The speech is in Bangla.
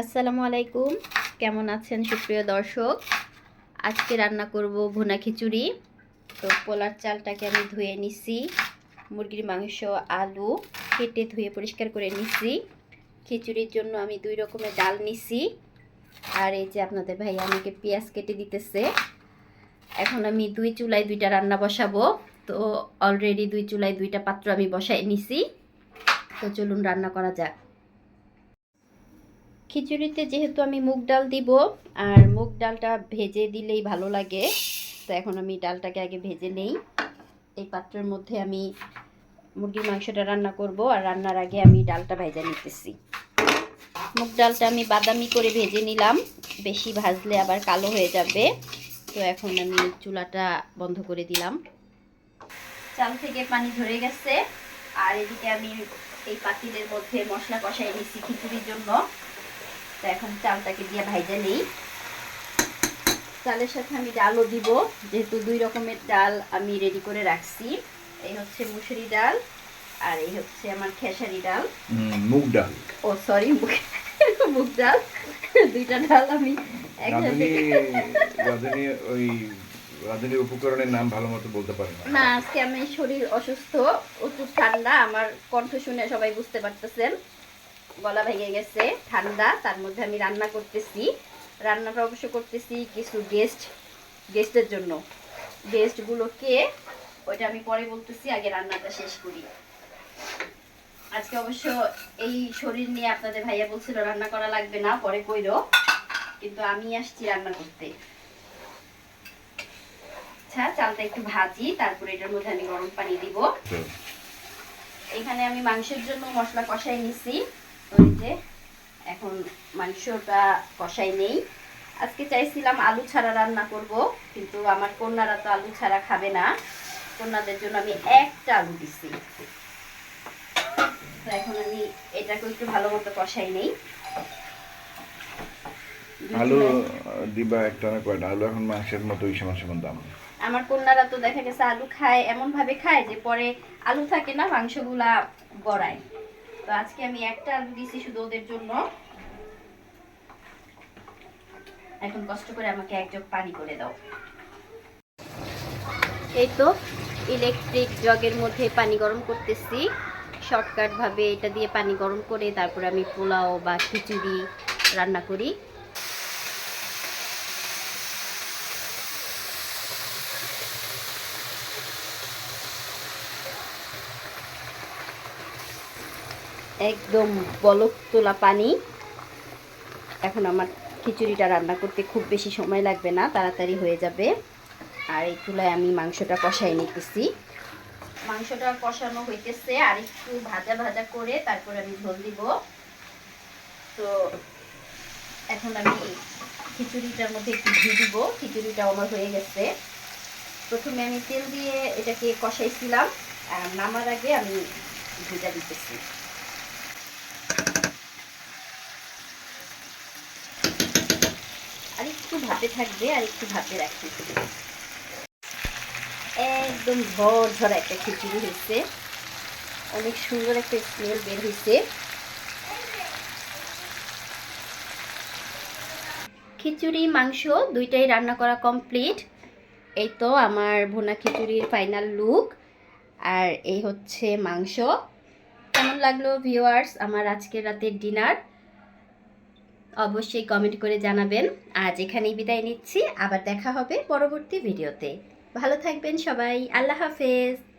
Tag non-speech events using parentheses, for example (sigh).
আসসালামু আলাইকুম। কেমন আছেন সুপ্রিয় দর্শক? আজকে রান্না করব ভুনা খিচুড়ি। তো পোলার চালটাকে আমি ধুয়ে নিছি। মুরগির মাংস, আলু কেটে ধুয়ে পরিষ্কার করে নিছি। খিচুড়ির জন্য আমি দুই রকমের ডাল নিছি। আর এই যে আপনাদের ভাই আমাকে পেঁয়াজ কেটে দিতেছে। এখন আমি দুই চুলায় দুইটা রান্না বসাবো। তো অলরেডি দুই চুলায় দুইটা পাত্র আমি বসাই নিছি। তো চলুন রান্না করা যাক। খিচুড়িতে যেহেতু আমি মুগ ডাল দিব, আর মুগ ডালটা ভেজে দিলেই ভালো লাগে। তো এখন আমি ডালটাকে আগে ভেজে নেই। এই পাত্রের মধ্যে আমি মুরগির মাংসটা রান্না করব, আর রান্নার আগে আমি ডালটা ভেজে নিতেছি। মুগ ডালটা আমি বাদামি করে ভেজে নিলাম। বেশি ভাজলে আবার কালো হয়ে যাবে। তো এখন আমি চুলাটা বন্ধ করে দিলাম। চাল থেকে পানি ধরে গেছে। আর এদিকে আমি এই পাতিলের মধ্যে মশলা কষাই নিচ্ছি খিচুড়ির জন্য। তো এখন চালটাকে দিয়ে ভাইজা নেই। চালের সাথে আমি ডালও দিব যেহেতু দুই রকমের ডাল আমি রেডি করে রাখছি। এই হচ্ছে মুসুরি ডাল আর এই হচ্ছে আমার খেসারি ডাল। মুগ ডাল। ও সরি (laughs) মুগ ডাল। দুইটা ডাল আমি একসাথে ওই উপকরণের নাম ভালো মতো বলতে পারে না। না আজকে আমি শরীর অসুস্থ প্রচুর ঠান্ডা আমার কণ্ঠ শুনে সবাই বুঝতে পারতেছেন। গলা ভেঙে গেছে ঠান্ডা তার মধ্যে আমি রান্না করতেছি। রান্নাটা অবশ্য করতেছি কিছু গেস্ট গেস্টের জন্য। গেস্টগুলোকে ওইটা আমি পরে বলতেছি আগে রান্নাটা শেষ করি। আজকে অবশ্য এই শরীর নিয়ে আপনাদের ভাইয়া বলছিল রান্না করা লাগবে না পরে কইরো। কিন্তু আমি আসছি রান্না করতে। আচ্ছা চালটা একটু ভাজি তারপরে এটার মধ্যে আমি গরম পানি দিব। এখানে আমি মাংসের জন্য মশলা কষাই নিছি। এই যে এখন মাংসটা কষাই নেই। আজকে চাইছিলাম আলু ছাড়া রান্না করব কিন্তু আমার কন্যারা তো আলু ছাড়া খাবে না। কন্যাদের জন্য আমি একটা আলু দিছি। এখন আমি এটাকে একটু ভালো মতো কষাই নেই। আলু দিবা একটা না কয়টা? আলু এখন মাংসের মতো ওই সমান সমান দাম। আমার কন্যারা তো দেখা গেছে আলু খায় এমন ভাবে খায় যে পরে আলু থাকে না মাংসগুলা গড়ায়। তো আজকে আমি একটা আলু দিছি শুধু ওদের জন্য। এখন কষ্ট করে আমাকে এক জগ পানি করে দাও। এই তো ইলেকট্রিক জগের মধ্যে পানি গরম করতেছি। শর্টকাট ভাবে এটা দিয়ে পানি গরম করে তারপর আমি পোলাও বা খিচুড়ি রান্না করি। একদম বলক তোলা পানি। এখন আমার খিচুড়িটা রান্না করতে খুব বেশি সময় লাগবে না, তাড়াতাড়ি হয়ে যাবে। আর এই চুলায় আমি মাংসটা কষাই নিতেছি। মাংসটা কষানো হইতেছে, আর একটু ভাজা ভাজা করে তারপর আমি ঝোল দিব। তো এখন আমি খিচুড়িটার মধ্যে একটু ঘি দিব খিচুড়িটা আমার হয়ে গেছে। প্রথমে আমি তেল দিয়ে এটাকে কষাইছিলাম, আর নামার আগে আমি ভেজা দিতেছি আর একটু ভাপে থাকবে আর একটু ভাপে রাখি একদম ঝড় ঝড় একটা খিচুড়ি হয়েছে। অনেক সুন্দর একটা স্মেল বের হয়েছে। খিচুড়ি, মাংস দুইটাই রান্না করা কমপ্লিট এই তো আমার ভুনা খিচুড়ির ফাইনাল লুক আর এই হচ্ছে মাংস। কেমন লাগল ভিউয়ার্স আমার আজকের রাতের ডিনার অবশ্যই কমেন্ট করে জানাবেন। আজ এখানেই বিদায় নিচ্ছি। আবার দেখা হবে পরবর্তী ভিডিওতে। ভালো থাকবেন সবাই। আল্লাহ হাফেজ।